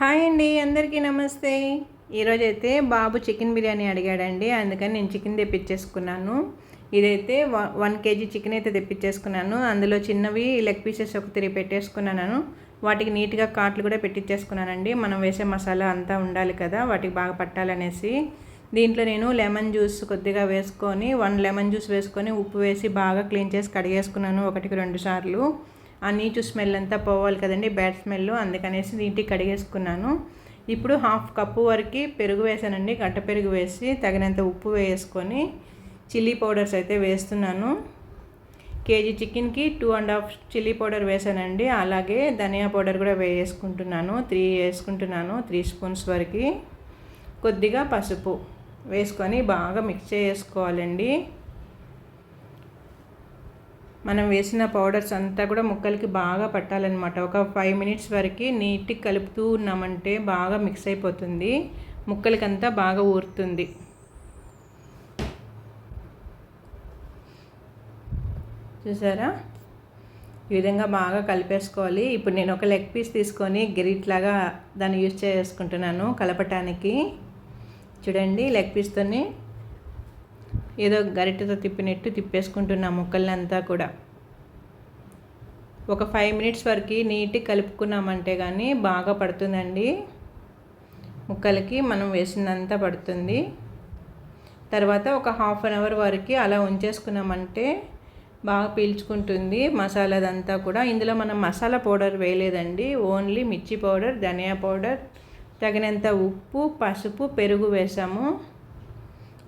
Hi అండి అందరికీ నమస్తే. ఈరోజు అయితే బాబు చికెన్ బిర్యానీ అడిగాడండి అందుకని నేను చికెన్ తెప్పించేసుకున్నాను. ఇదైతే వన్ కేజీ చికెన్ అయితే తెప్పించేసుకున్నాను. అందులో చిన్నవి లెగ్ పీసెస్ ఒక త్రీ పెట్టేసుకున్నాను. వాటికి నీట్గా కాట్లు కూడా పెట్టించేసుకున్నానండి మనం వేసే మసాలా అంతా ఉండాలి కదా వాటికి బాగా పట్టాలనేసి. దీంట్లో నేను లెమన్ జ్యూస్ కొద్దిగా వేసుకొని వన్ లెమన్ జ్యూస్ వేసుకొని ఉప్పు వేసి బాగా క్లీన్ చేసి కడిగేసుకున్నాను ఒకటికి రెండు సార్లు. ఆ నీచు స్మెల్ అంతా పోవాలి కదండి బ్యాడ్ స్మెల్. అందుకనేసి నీటికి కడిగేసుకున్నాను. ఇప్పుడు హాఫ్ కప్పు వరకు పెరుగు వేసానండి గట్ట పెరుగు వేసి తగినంత ఉప్పు వేసుకొని చిల్లీ పౌడర్స్ అయితే వేస్తున్నాను. కేజీ చికెన్కి two and half chilli powder వేసానండి. అలాగే ధనియా పౌడర్ కూడా వేసుకుంటున్నాను త్రీ వేసుకుంటున్నాను త్రీ స్పూన్స్ వరకు. కొద్దిగా పసుపు వేసుకొని బాగా మిక్స్ చేసుకోవాలండి. మనం వేసిన పౌడర్స్ అంతా కూడా ముక్కలకి బాగా పట్టాలన్నమాట. ఒక ఫైవ్ మినిట్స్ వరకు నీట్గా కలుపుతూ ఉన్నామంటే బాగా మిక్స్ అయిపోతుంది. ముక్కలకంతా బాగా ఊరుతుంది. చూసారా? ఈ విధంగా బాగా కలిపేసుకోవాలి. ఇప్పుడు నేను ఒక లెగ్ పీస్ తీసుకొని గిరిట్లాగా దాన్ని యూజ్ చేసుకుంటున్నాను కలపటానికి. చూడండి లెగ్ పీస్తోని ఏదో గరిటెతో తిప్పినట్టు తిప్పేసుకుంటున్నా ముక్కలంతా కూడా. ఒక ఫైవ్ మినిట్స్ వరకు నీట్గా కలుపుకున్నామంటే కానీ బాగా పడుతుందండి. ముక్కలకి మనం వేసినంత పడుతుంది. తర్వాత ఒక హాఫ్ అన్ అవర్ వరకు అలా ఉంచేసుకున్నామంటే బాగా పీల్చుకుంటుంది మసాలాదంతా కూడా. ఇందులో మనం మసాలా పౌడర్ వేయలేదండి. ఓన్లీ మిర్చి పౌడర్ ధనియా పౌడర్ తగినంత ఉప్పు పసుపు పెరుగు వేసాము.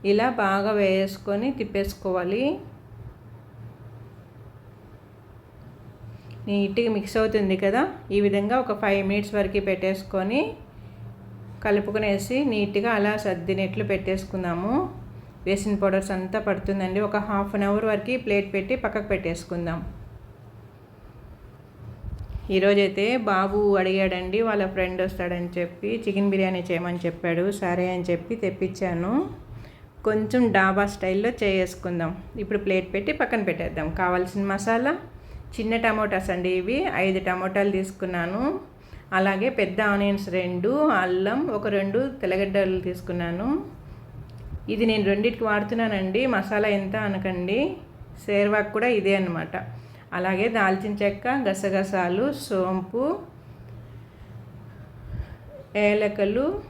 ఇలా బాగా వేసుకొని తిప్పేసుకోవాలి. నీట్గా మిక్స్ అవుతుంది కదా? ఈ విధంగా ఒక ఫైవ్ మినిట్స్ వరకు పెట్టేసుకొని కలుపుకునేసి నీట్గా అలా సర్దినట్లు పెట్టేసుకుందాము. వేసిన పౌడర్స్ అంతా పడుతుందండి. ఒక హాఫ్ అన్ అవర్ వరకు ప్లేట్ పెట్టి పక్కకు పెట్టేసుకుందాం. ఈరోజైతే బాబు అడిగాడండి వాళ్ళ ఫ్రెండ్ వస్తాడని చెప్పి చికెన్ బిర్యానీ చేయమని చెప్పాడు సరే అని చెప్పి తెప్పించాను. కొంచెం డాబా స్టైల్లో చేసుకుందాం. ఇప్పుడు ప్లేట్ పెట్టి పక్కన పెట్టేద్దాం. కావాల్సిన మసాలా చిన్న టమోటాస్ అండి ఇవి. ఐదు టమోటాలు తీసుకున్నాను. అలాగే పెద్ద ఆనియన్స్ రెండు అల్లం ఒక రెండు తెల్లగడ్డలు తీసుకున్నాను. ఇది నేను రెండింటికి వాడుతున్నానండి. మసాలా ఎంత అనకండి. సేర్వాక్ కూడా ఇదే అనమాట అలాగే దాల్చిన చెక్క గసగసాలు సోంపు ఏలకలు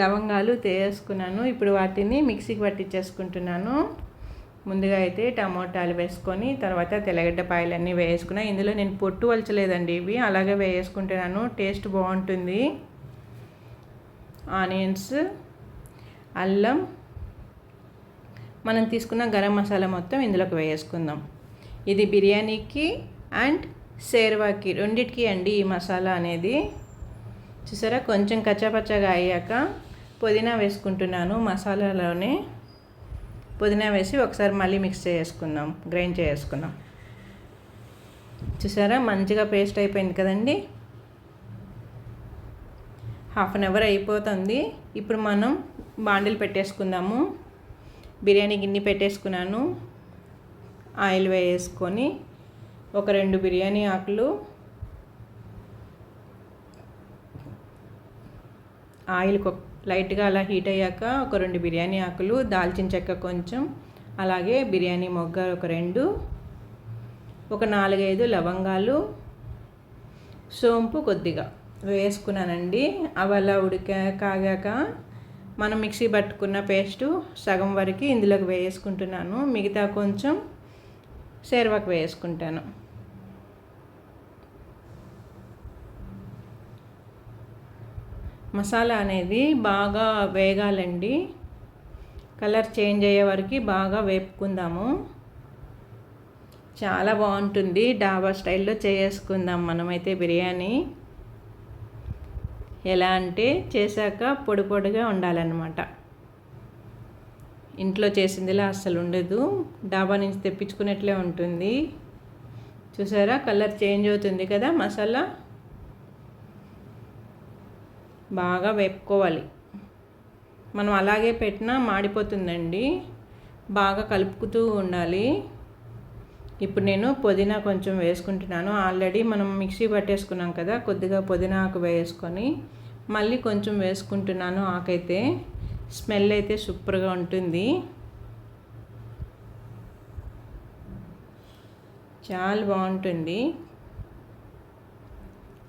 లవంగాలు తేసుకున్నాను ఇప్పుడు వాటిని మిక్సీకి పట్టించేసుకుంటున్నాను. ముందుగా అయితే టమోటాలు వేసుకొని తర్వాత తెల్లగడ్డ పాయలన్నీ వేసుకున్నా ఇందులో నేను పొట్టు వలచలేదండి ఇవి అలాగే వేసుకుంటున్నాను టేస్ట్ బాగుంటుంది. ఆనియన్స్ అల్లం. మనం తీసుకున్న గరం మసాలా మొత్తం ఇందులోకి వేసుకుందాం ఇది బిర్యానీకి అండ్ సేర్వాకి రెండిటికి అండి ఈ మసాలా అనేది. చూసారా? కొంచెం కచ్చాపచ్చగా అయ్యాక పుదీనా వేసుకుంటున్నాను మసాలాలోనే. పుదీనా వేసి ఒకసారి మళ్ళీ మిక్స్ చేసుకుందాం గ్రైండ్ చేసుకుందాం. చూసారా? మంచిగా పేస్ట్ అయిపోయింది కదండి? హాఫ్ అన్ అవర్ అయిపోతుంది. ఇప్పుడు మనం బాండిల్ పెట్టేసుకుందాము. బిర్యానీ గిన్నె పెట్టేసుకున్నాను. ఆయిల్ వేసుకొని ఒక రెండు బిర్యానీ ఆకులు ఆయిల్ లైట్గా అలా హీట్ అయ్యాక ఒక రెండు బిర్యానీ ఆకులు దాల్చిన చెక్క కొంచెం అలాగే బిర్యానీ మొగ్గ ఒక రెండు ఒక నాలుగైదు లవంగాలు సోంపు కొద్దిగా వేసుకున్నానండి. అవి అలా ఉడికా కాగాక మనం మిక్సీ పట్టుకున్న పేస్టు సగం వరకు ఇందులోకి వేసుకుంటున్నాను. మిగతా కొంచెం సేర్వాకు వేసుకుంటాను. మసాలా అనేది బాగా వేగాలండి. కలర్ చేంజ్ అయ్యే వరకు బాగా వేపుకుందాము. చాలా బాగుంటుంది. డాబా స్టైల్లో చేసుకుందాం మనమైతే బిర్యానీ. ఎలా అంటే చేశాక పొడి పొడిగా ఉండాలన్నమాట. ఇంట్లో చేసిందిలా అస్సలు ఉండదు. డాబా నుంచి తెప్పించుకున్నట్లే ఉంటుంది. చూసారా? కలర్ చేంజ్ అవుతుంది కదా మసాలా. బాగా వేపుకోవాలి. మనం అలాగే పెట్టినా మాడిపోతుందండి. బాగా కలుపుకుతూ ఉండాలి. ఇప్పుడు నేను పుదీనా కొంచెం వేసుకుంటున్నాను. ఆల్రెడీ మనం మిక్సీ పట్టేసుకున్నాం కదా కొద్దిగా పుదీనా ఆకు వేసుకొని మళ్ళీ కొంచెం వేసుకుంటున్నాను ఆకైతే. స్మెల్ అయితే సూపర్గా ఉంటుంది. చాలా బాగుంటుంది.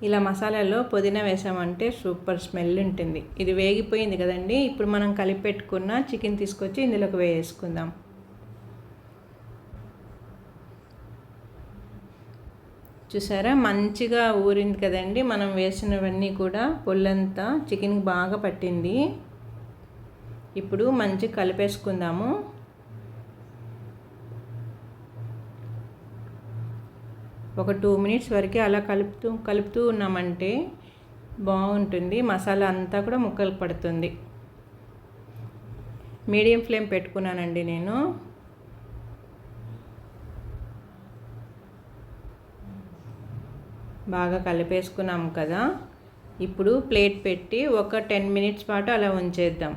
ఇలా మసాలాలో పుదీనా వేసామంటే సూపర్ స్మెల్ ఉంటుంది. ఇది వేగిపోయింది కదండి. ఇప్పుడు మనం కలిపి పెట్టుకున్న చికెన్ తీసుకొచ్చి ఇందులోకి వేసుకుందాం. చూసారా? మంచిగా ఊరింది కదండి. మనం వేసినవన్నీ కూడా పొల్లంతా చికెన్కి బాగా పట్టింది. ఇప్పుడు మంచి కలిపేసుకుందాము. ఒక టూ మినిట్స్ వరకు అలా కలుపుతూ కలుపుతూ ఉన్నామంటే బాగుంటుంది. మసాలా అంతా కూడా ముక్కలు పడుతుంది. మీడియం ఫ్లేమ్ పెట్టుకున్నానండి నేను. బాగా కలిపేసుకున్నాం కదా. ఇప్పుడు ప్లేట్ పెట్టి ఒక టెన్ మినిట్స్ పాటు అలా ఉంచేద్దాం.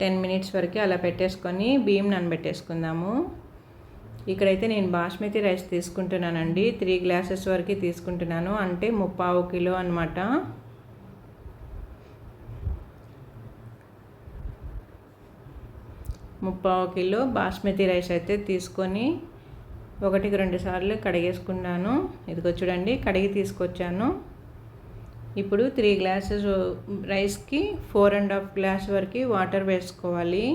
టెన్ మినిట్స్ వరకు అలా పెట్టేసుకొని బియ్యం నానబెట్టేసుకుందాము. ఇక్కడైతే నేను బాస్మతి రైస్ తీసుకుంటున్నానండి. త్రీ గ్లాసెస్ వరకు తీసుకుంటున్నాను. అంటే ముప్పావు కిలో అనమాట ముప్పావు కిలో బాస్మతి రైస్ అయితే తీసుకొని ఒకటికి రెండు సార్లు కడిగేసుకున్నాను. ఇదిగో చూడండి కడిగి తీసుకొచ్చాను. ఇప్పుడు త్రీ గ్లాసెస్ రైస్కి ఫోర్ అండ్ హాఫ్ గ్లాస్ వరకు వాటర్ వేసుకోవాలి.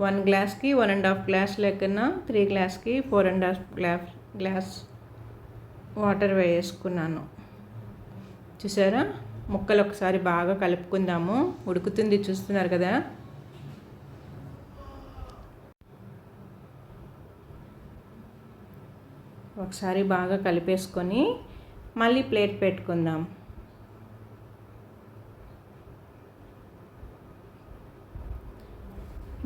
వన్ గ్లాస్కి వన్ అండ్ హాఫ్ గ్లాస్ లెక్కన త్రీ గ్లాస్కి four and half glass glass water వేసుకున్నాను. చూసారా? ముక్కలు ఒకసారి బాగా కలుపుకుందాము. ఉడుకుతుంది చూస్తున్నారు కదా? ఒకసారి బాగా కలిపేసుకొని మళ్ళీ ప్లేట్ పెట్టుకుందాం.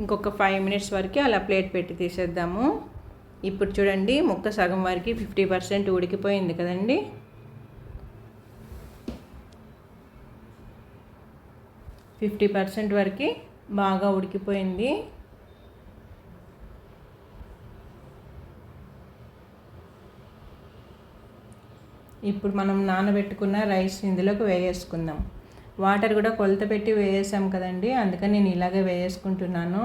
ఇంకొక ఫైవ్ మినిట్స్ వరకు అలా ప్లేట్ పెట్టి తీసేద్దాము. ఇప్పుడు చూడండి ముక్క సగం వరకు ఫిఫ్టీ పర్సెంట్ ఉడికిపోయింది కదండి. ఫిఫ్టీ పర్సెంట్ వరకు బాగా ఉడికిపోయింది. ఇప్పుడు మనం నానబెట్టుకున్న రైస్ ఇందులోకి వేసేసుకుందాం. వాటర్ కూడా కొలత పెట్టి వేసాం కదండి. అందుకని నేను ఇలాగే వేసుకుంటున్నాను.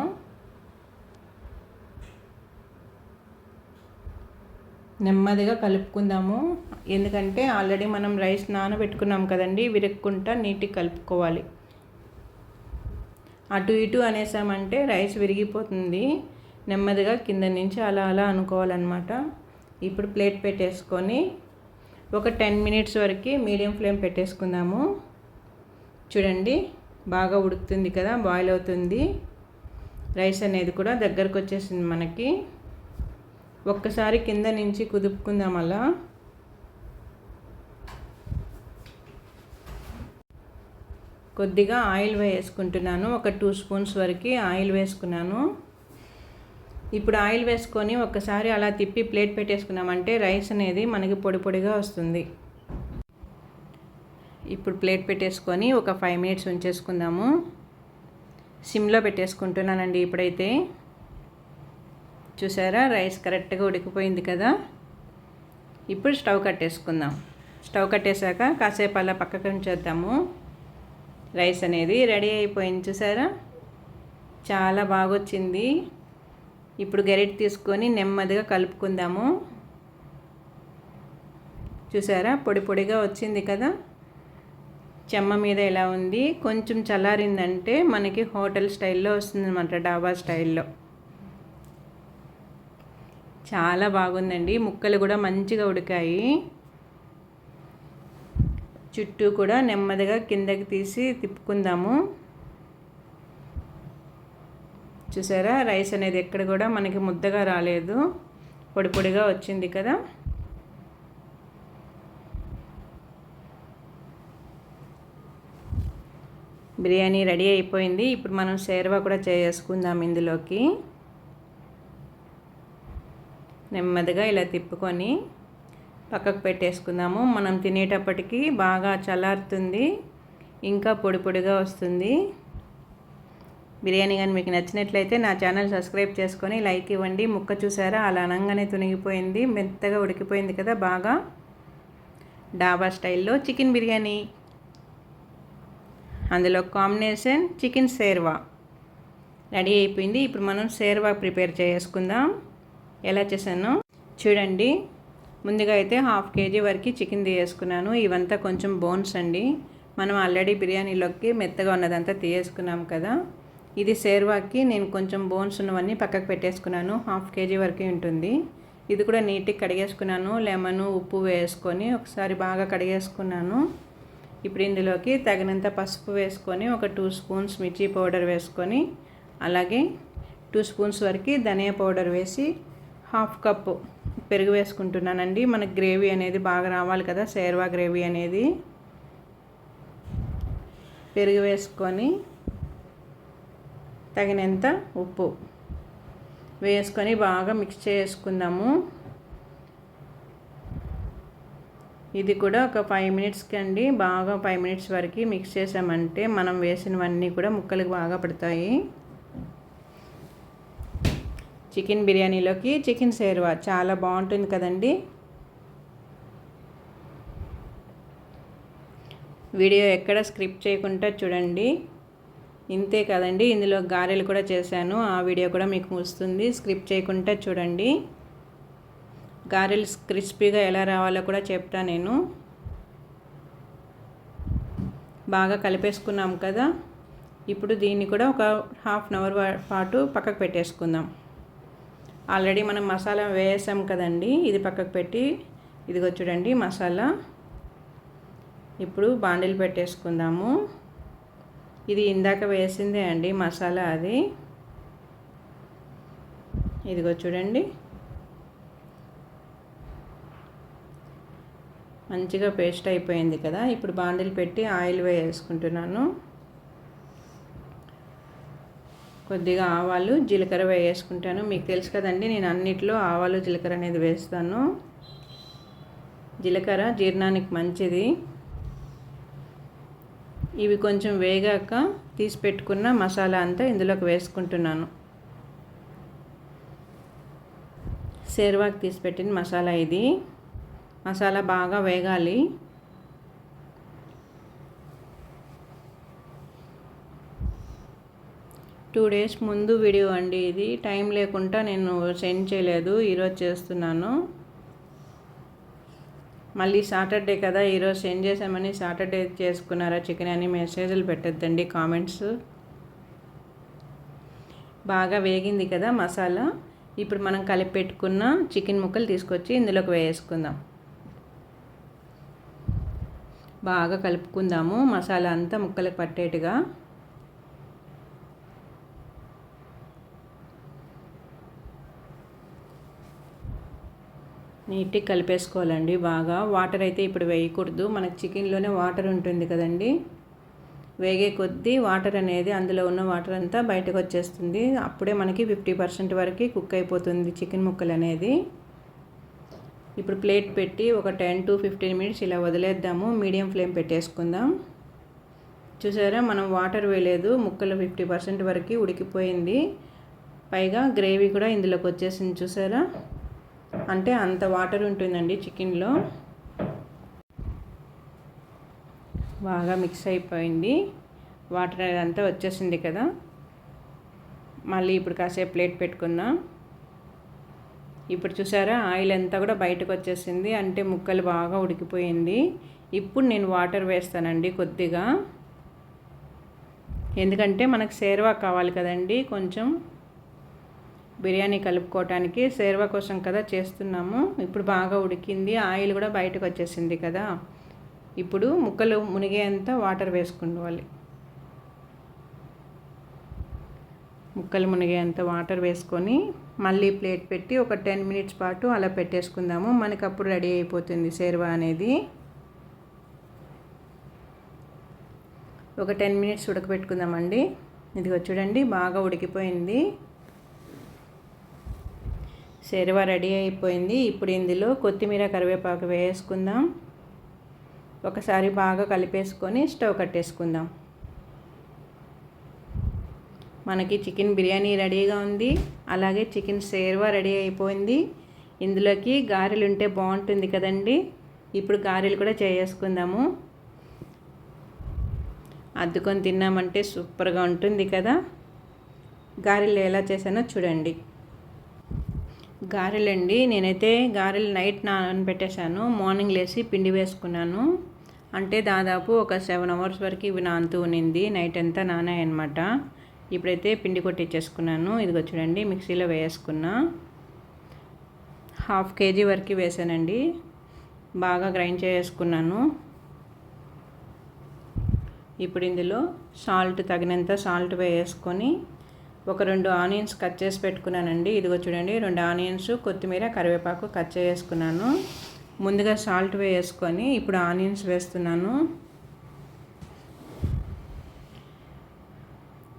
నెమ్మదిగా కలుపుకుందాము. ఎందుకంటే ఆల్రెడీ మనం రైస్ నానబెట్టుకున్నాం కదండి. విరక్కుంటా నీట్గా కలుపుకోవాలి. అటు ఇటు అనేసామంటే రైస్ విరిగిపోతుంది. నెమ్మదిగా కింద నుంచి అలా అలా అనుకోవాలన్నమాట. ఇప్పుడు ప్లేట్ పెట్టేసుకొని ఒక టెన్ మినిట్స్ వరకు మీడియం ఫ్లేమ్ పెట్టేసుకుందాము. చూడండి బాగా ఉడుకుతుంది కదా బాయిల్ అవుతుంది. రైస్ అనేది కూడా దగ్గరకు వచ్చేసింది మనకి. ఒక్కసారి కింద నుంచి కుదుపుకుందాం అలా. కొద్దిగా ఆయిల్ వేసుకుంటున్నాను ఒక టూ స్పూన్స్ వరకు ఆయిల్ వేసుకున్నాను. ఇప్పుడు ఆయిల్ వేసుకొని ఒక్కసారి అలా తిప్పి ప్లేట్ పెట్టేసుకున్నామంటే రైస్ అనేది మనకి పొడి పొడిగా వస్తుంది. ఇప్పుడు ప్లేట్ పెట్టేసుకొని ఒక ఫైవ్ మినిట్స్ ఉంచేసుకుందాము. సిమ్లో పెట్టేసుకుంటున్నానండి ఇప్పుడైతే. చూసారా? రైస్ కరెక్ట్గా ఉడికిపోయింది కదా. ఇప్పుడు స్టవ్ కట్టేసుకుందాం. స్టవ్ కట్టేశాక కాసేపు అలా పక్కకు ఉంచేద్దాము. రైస్ అనేది రెడీ అయిపోయింది చూసారా? చాలా బాగా వచ్చింది ఇప్పుడు గరిటె తీసుకొని నెమ్మదిగా కలుపుకుందాము. చూసారా? పొడి పొడిగా వచ్చింది కదా. చెమ్మ మీద ఎలా ఉంది? కొంచెం చల్లారిందంటే మనకి హోటల్ స్టైల్లో వస్తుందన్నమాట డాబా స్టైల్లో. చాలా బాగుందండి. ముక్కలు కూడా మంచిగా ఉడికాయి. చుట్టూ కూడా నెమ్మదిగా కిందకి తీసి తిప్పుకుందాము. చూసారా? రైస్ అనేది ఎక్కడ కూడా మనకి ముద్దగా రాలేదు. పొడి పొడిగా వచ్చింది కదా? బిర్యానీ రెడీ అయిపోయింది. ఇప్పుడు మనం సేర్వా కూడా చేసుకుందాం ఇందులోకి. నెమ్మదిగా ఇలా తిప్పుకొని పక్కకు పెట్టేసుకుందాము. మనం తినేటప్పటికి బాగా చల్లారుతుంది. ఇంకా పొడి పొడిగా వస్తుంది. బిర్యానీ కానీ మీకు నచ్చినట్లయితే నా ఛానల్ సబ్స్క్రైబ్ చేసుకొని లైక్ ఇవ్వండి. ముక్క చూసారా? అలా అనంగానే తునిగిపోయింది. మెత్తగా ఉడికిపోయింది కదా బాగా. డాబా స్టైల్లో చికెన్ బిర్యానీ. అందులో కాంబినేషన్ చికెన్ సేర్వా రెడీ అయిపోయింది. ఇప్పుడు మనం సేర్వా ప్రిపేర్ చేసుకుందాం. ఎలా చేశాను చూడండి. ముందుగా అయితే హాఫ్ కేజీ వరకు చికెన్ తీసేసుకున్నాను ఇవంతా కొంచెం బోన్స్ అండి. మనం ఆల్రెడీ బిర్యానీలోకి మెత్తగా ఉన్నదంతా తీసేసుకున్నాం కదా. ఇది సేర్వాకి నేను కొంచెం బోన్స్ ఉన్నవన్నీ పక్కకు పెట్టేసుకున్నాను. హాఫ్ కేజీ వరకు ఉంటుంది. ఇది కూడా నీట్గా కడిగేసుకున్నాను. లెమన్ ఉప్పు వేసుకొని ఒకసారి బాగా కడిగేసుకున్నాను. ఇప్పుడు ఇందులోకి తగినంత పసుపు వేసుకొని ఒక టూ స్పూన్స్ మిర్చి పౌడర్ వేసుకొని అలాగే టూ స్పూన్స్ వరకు ధనియా పౌడర్ వేసి హాఫ్ కప్పు పెరుగు వేసుకుంటున్నానండి. మనకు గ్రేవీ అనేది బాగా రావాలి కదా సేర్వా గ్రేవీ అనేది. పెరుగు వేసుకొని తగినంత ఉప్పు వేసుకొని బాగా మిక్స్ చేసుకుందాము. ఇది కూడా ఒక ఫైవ్ మినిట్స్కి అండి. బాగా ఫైవ్ మినిట్స్ వరకు మిక్స్ చేసామంటే మనం వేసినవన్నీ కూడా ముక్కలకు బాగా పడతాయి. చికెన్ బిర్యానీలోకి చికెన్ సేర్వా చాలా బాగుంటుంది కదండి. వీడియో ఎక్కడ స్క్రిప్ట్ చేయకుండా చూడండి. ఇంతే కదండి. ఇందులో గారెలు కూడా చేశాను. ఆ వీడియో కూడా మీకు వస్తుంది. స్క్రిప్ట్ చేయకుండా చూడండి. గారెల్స్ క్రిస్పీగా ఎలా రావాలో కూడా చెప్తా నేను. బాగా కలిపేసుకున్నాం కదా. ఇప్పుడు దీన్ని కూడా ఒక హాఫ్ అన్ అవర్ పాటు పక్కకు పెట్టేసుకుందాం. ఆల్రెడీ మనం మసాలా వేసాం కదండి ఇది పక్కకు పెట్టి. ఇదిగో చూడండి మసాలా. ఇప్పుడు బాండిల్ పెట్టేసుకుందాము. ఇది ఇందాక వేసిందే అండి మసాలా అది. ఇదిగో చూడండి. మంచిగా పేస్ట్ అయిపోయింది కదా. ఇప్పుడు బాండిల్ పెట్టి ఆయిల్ వేసుకుంటున్నాను. కొద్దిగా ఆవాలు జీలకర్ర వేసుకుంటాను. మీకు తెలుసు కదండి నేను అన్నిట్లో ఆవాలు జీలకర్ర అనేది వేస్తాను. జీలకర్ర జీర్ణానికి మంచిది. ఇవి కొంచెం వేగాక తీసి పెట్టుకున్న మసాలా అంతా ఇందులోకి వేసుకుంటున్నాను. సేర్వాకి తీసి పెట్టిన మసాలా ఇది. మసాలా బాగా వేగాలి. టూ డేస్ ముందు వీడియో అండి ఇది. టైం లేకుండా నేను సెండ్ చేయలేదు. ఈరోజు చేస్తున్నాను. మళ్ళీ సాటర్డే కదా ఈరోజు సెండ్ చేసామని సాటర్డే చేసుకున్నారా చికెన్ అని మెసేజ్లు పెట్టద్దండి కామెంట్స్. బాగా వేగింది కదా మసాలా. ఇప్పుడు మనం కలిపి పెట్టుకున్న చికెన్ ముక్కలు తీసుకొచ్చి ఇందులోకి వేసుకుందాం. బాగా కలుపుకుందాము. మసాలా అంతా ముక్కలకు పట్టేట్టుగా. నీట్గా కలిపేసుకోవాలండి బాగా. వాటర్ అయితే ఇప్పుడు వేయకూడదు. మనకి చికెన్లోనే వాటర్ ఉంటుంది కదండి. వేగే కొద్దీ వాటర్ అనేది అందులో ఉన్న వాటర్ అంతా బయటకు వచ్చేస్తుంది. అప్పుడే మనకి ఫిఫ్టీ పర్సెంట్ వరకు కుక్ అయిపోతుంది చికెన్ ముక్కలు అనేది ఇప్పుడు ప్లేట్ పెట్టి ఒక టెన్ టు ఫిఫ్టీన్ మినిట్స్ ఇలా వదిలేద్దాము. మీడియం ఫ్లేమ్ పెట్టేసుకుందాం. చూసారా మనం వాటర్ వేయలేదు. ముక్కలు ఫిఫ్టీ పర్సెంట్ వరకు ఉడికిపోయింది. పైగా గ్రేవీ కూడా ఇందులోకి వచ్చేసింది చూసారా? అంటే అంత వాటర్ ఉంటుందండి చికెన్లో. బాగా మిక్స్ అయిపోయింది. వాటర్ అదంతా వచ్చేసింది కదా. మళ్ళీ ఇప్పుడు కాసేపు ప్లేట్ పెట్టుకుందాం. ఇప్పుడు చూసారా ఆయిల్ అంతా కూడా బయటకు వచ్చేసింది. అంటే ముక్కలు బాగా ఉడికిపోయింది. ఇప్పుడు నేను వాటర్ వేస్తానండి కొద్దిగా. ఎందుకంటే మనకు సేర్వా కావాలి కదండి కొంచెం బిర్యానీ కలుపుకోవటానికి సేర్వా కోసం కదా చేస్తున్నాము. ఇప్పుడు బాగా ఉడికింది ఆయిల్ కూడా బయటకు వచ్చేసింది కదా. ఇప్పుడు ముక్కలు మునిగేంత వాటర్ వేసుకోవాలి. ముక్కలు మునిగేంత వాటర్ వేసుకొని మళ్ళీ ప్లేట్ పెట్టి ఒక టెన్ మినిట్స్ పాటు అలా పెట్టేసుకుందాము. మనకు అప్పుడు రెడీ అయిపోతుంది సేర్వా అనేది. ఒక టెన్ మినిట్స్ ఉడకబెట్టుకుందామండి. ఇదిగో చూడండి బాగా ఉడికిపోయింది. శర్వ రెడీ అయిపోయింది. ఇప్పుడు ఇందులో కొత్తిమీర కరివేపాకు వేసుకుందాం. ఒకసారి బాగా కలిపేసుకొని స్టవ్ కట్టేసుకుందాం. మనకి చికెన్ బిర్యానీ రెడీగా ఉంది. అలాగే చికెన్ సేర్వా రెడీ అయిపోయింది. ఇందులోకి గారెలు ఉంటే బాగుంటుంది కదండి. ఇప్పుడు గారెలు కూడా చేసుకుందాము. అద్దుకొని తిన్నామంటే సూపర్గా ఉంటుంది కదా. గారెలు ఎలా చేశానో చూడండి. గారెలండి నేనైతే గారెలు నైట్ నానబెట్టేశాను. మార్నింగ్ లేచి పిండి వేసుకున్నాను. అంటే దాదాపు ఒక సెవెన్ అవర్స్ వరకు ఇవి నానుతూ ఉన్నింది. నైట్ అంతా నానాయన్నమాట. ఇప్పుడైతే పిండి కొట్టించేసుకున్నాను ఇదిగో చూడండి మిక్సీలో వేసుకున్నా హాఫ్ కేజీ వరకు వేసానండి. బాగా గ్రైండ్ చేసుకున్నాను ఇప్పుడు ఇందులో సాల్ట్ తగినంత సాల్ట్ వేసుకొని ఒక రెండు ఆనియన్స్ కట్ చేసి పెట్టుకున్నానండి. ఇదిగో చూడండి రెండు ఆనియన్స్ కొత్తిమీర కరివేపాకు కట్ చేసుకున్నాను ముందుగా సాల్ట్ వేసుకొని ఇప్పుడు ఆనియన్స్ వేస్తున్నాను.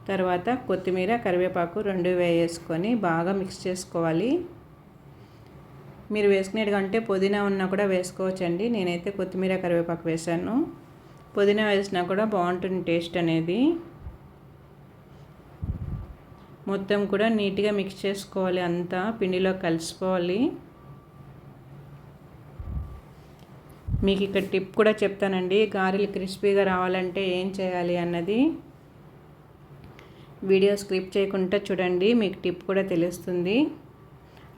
తర్వాత కొత్తిమీర కరివేపాకు రెండు వేసుకొని బాగా మిక్స్ చేసుకోవాలి. మీరు వేసుకునేటికంటే పుదీనా ఉన్నా కూడా వేసుకోవచ్చండి. నేనైతే కొత్తిమీర కరివేపాకు వేసాను పుదీనా వేసినా కూడా బాగుంటుంది టేస్ట్ అనేది. మొత్తం కూడా నీట్గా మిక్స్ చేసుకోవాలి అంతా. పిండిలో కలిసిపోవాలి. మీకు ఇక్కడ టిప్ కూడా చెప్తానండి. గారెలు క్రిస్పీగా రావాలంటే ఏం చేయాలి అన్నది. వీడియో స్క్రిప్ట్ చేయకుండా చూడండి మీకు టిప్ కూడా తెలుస్తుంది.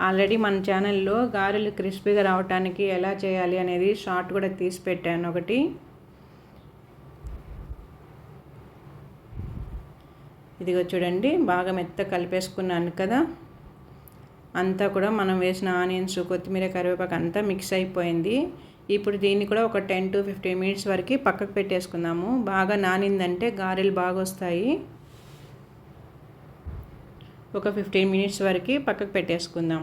ఆల్రెడీ మన ఛానల్లో గారెలు క్రిస్పీగా రావడానికి ఎలా చేయాలి అనేది షార్ట్ కూడా తీసి పెట్టాను ఒకటి. ఇదిగో చూడండి బాగా మెత్త కలిపేసుకున్నాను కదా. అంతా కూడా మనం వేసిన ఆనియన్స్ కొత్తిమీర కరివేపాకు అంతా మిక్స్ అయిపోయింది. ఇప్పుడు దీన్ని కూడా ఒక టెన్ టు ఫిఫ్టీన్ మినిట్స్ వరకు పక్కకు పెట్టేసుకుందాము. బాగా నానిందంటే గారెలు బాగా వస్తాయి ఒక ఫిఫ్టీన్ మినిట్స్ వరకు పక్కకు పెట్టేసుకుందాం.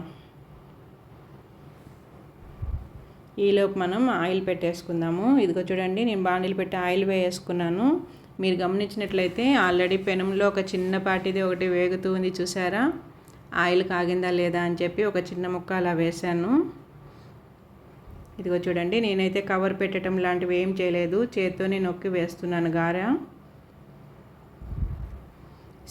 ఈలోపు మనం ఆయిల్ పెట్టేసుకుందాము. ఇదిగో చూడండి నేను బాండీలు పెట్టి ఆయిల్ వేసుకున్నాను. మీరు గమనించినట్లయితే ఆల్రెడీ పెనంలో ఒక చిన్నపాటిది ఒకటి వేగుతూ ఉంది చూసారా? ఆయిల్ కాగిందా లేదా అని చెప్పి ఒక చిన్న ముక్క అలా వేశాను. ఇదిగో చూడండి నేనైతే కవర్ పెట్టడం లాంటివి ఏం చేయలేదు. చేత్తోనే నొక్కి వేస్తున్నాను గార.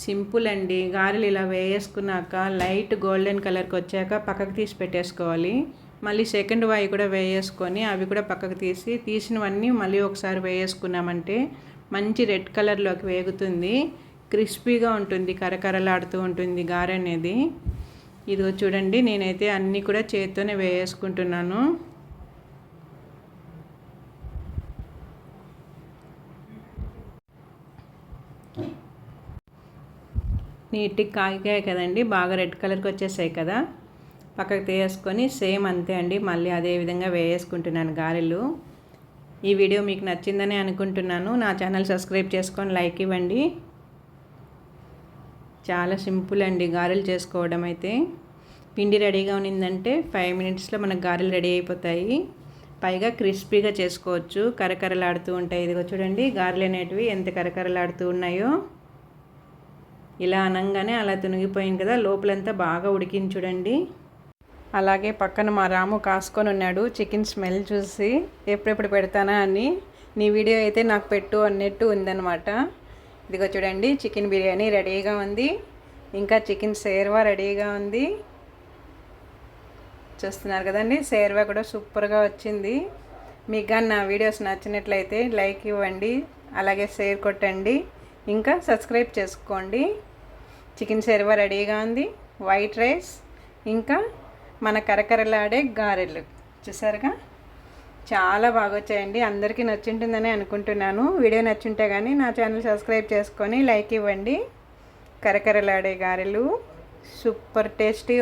సింపుల్ అండి. గారెలు ఇలా వేసుకున్నాక లైట్ గోల్డెన్ కలర్కి వచ్చాక పక్కకు తీసి పెట్టేసుకోవాలి. మళ్ళీ సెకండ్ వాయి కూడా వేసుకొని అవి కూడా పక్కకు తీసి తీసినవన్నీ మళ్ళీ ఒకసారి వేసుకున్నామంటే మంచి రెడ్ కలర్లోకి వేగుతుంది. క్రిస్పీగా ఉంటుంది కరకరలాడుతూ ఉంటుంది గారె అనేది. ఇదిగో చూడండి నేనైతే అన్నీ కూడా చేత్తోనే వేసుకుంటున్నాను నీట్గా కాగాయి కదండి బాగా రెడ్ కలర్కి వచ్చేసాయి కదా. పక్కకు తీసేసుకొని సేమ్ అంతే అండి. మళ్ళీ అదే విధంగా వేసుకుంటున్నాను గారెలు. ఈ వీడియో మీకు నచ్చిందని అనుకుంటున్నాను. నా ఛానల్ సబ్స్క్రైబ్ చేసుకొని లైక్ ఇవ్వండి. చాలా సింపుల్ అండి గారెలు చేసుకోవడం అయితే. పిండి రెడీగా ఉన్నిందంటే ఫైవ్ మినిట్స్లో మనకు గారెలు రెడీ అయిపోతాయి. పైగా క్రిస్పీగా చేసుకోవచ్చు. కరకరలాడుతూ ఉంటాయి. ఇదిగో చూడండి గారెలు అనేటివి ఎంత కరకరలాడుతూ ఉన్నాయో. ఇలా అనంగానే అలా తునిగిపోయింది కదా లోపలంతా బాగా ఉడికింది చూడండి. అలాగే పక్కన మా రాము కాసుకొని ఉన్నాడు చికెన్ స్మెల్ చూసి ఎప్పుడెప్పుడు పెడతానా అని. నీ వీడియో అయితే నాకు పెట్టు అన్నట్టు ఉందన్నమాట. ఇదిగో చూడండి చికెన్ బిర్యానీ రెడీగా ఉంది. ఇంకా చికెన్ సేర్వా రెడీగా ఉంది. చూస్తున్నారు కదండి సేర్వా కూడా సూపర్గా వచ్చింది. మీకు కానీ నా వీడియోస్ నచ్చినట్లయితే లైక్ ఇవ్వండి అలాగే షేర్ కొట్టండి. ఇంకా సబ్స్క్రైబ్ చేసుకోండి. చికెన్ సేర్వా రెడీగా ఉంది. వైట్ రైస్ ఇంకా మన కరకరలాడే గారెలు. చూసారుగా? చాలా బాగా వచ్చాయండి అందరికీ నచ్చుంటుందని అనుకుంటున్నాను. వీడియో నచ్చుంటే కానీ నా ఛానల్ సబ్స్క్రైబ్ చేసుకొని లైక్ ఇవ్వండి. కరకరలాడే గారెలు. Super tasty